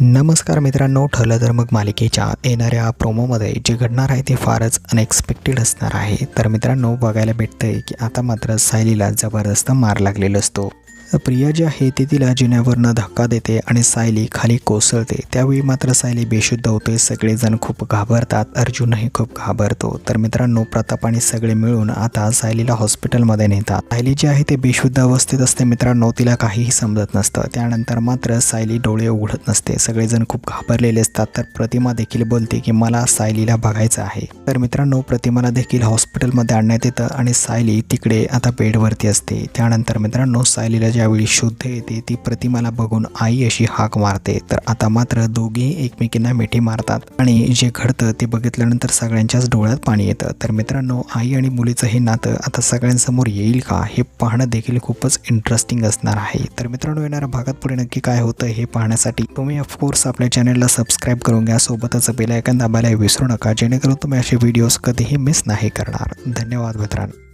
नमस्कार मित्रांनो ठरलं तर मग मालिकेच्या येणाऱ्या प्रोमोमध्ये जे घडणार आहे ते फारच अनएक्सपेक्टेड असणार आहे. तर मित्रांनो बघायला भेटतंय की आता मात्र सायलीला जबरदस्त मार लागलेला असतो. प्रिया जी आहे ती तिला जिन्यावरनं धक्का देते आणि सायली खाली कोसळते. त्यावेळी मात्र सायली बेशुद्ध होते. सगळेजण खूप घाबरतात. अर्जुनही खूप घाबरतो. तर मित्रांनो प्रताप आणि सगळे मिळून आता सायलीला हॉस्पिटलमध्ये नेतात. सायली जी आहे ते बेशुद्ध अवस्थेत असते. मित्रांनो तिला काहीही समजत नसतं. त्यानंतर मात्र सायली डोळे उघडत नसते. सगळेजण खूप घाबरलेले असतात. तर प्रतिमा देखील बोलते की मला सायलीला बघायचं आहे. तर मित्रांनो प्रतिमाला देखील हॉस्पिटलमध्ये आणण्यात येतं आणि सायली तिकडे आता बेडवरती असते. त्यानंतर मित्रांनो सायलीला ज्यावेळी शुद्ध येते ती प्रतिमाला बघून आई अशी हाक मारते. तर आता मात्र दोघेही एकमेकींना मिठी मारतात. आणि जे घडतं ते बघितल्यानंतर सगळ्यांच्याच डोळ्यात पाणी येतं. तर मित्रांनो आई आणि मुलीचं हे नातं आता सगळ्यांसमोर येईल का हे पाहणं देखील खूपच इंटरेस्टिंग असणार आहे. तर मित्रांनो येणाऱ्या भागात पुढे नक्की काय होतं हे पाहण्यासाठी तुम्ही ऑफकोर्स आपल्या चॅनलला सबस्क्राईब करून घ्या. सोबतच बेलायकन दाबायला विसरू नका जेणेकरून तुम्ही असे व्हिडिओज कधीही मिस नाही करणार. धन्यवाद मित्रांनो.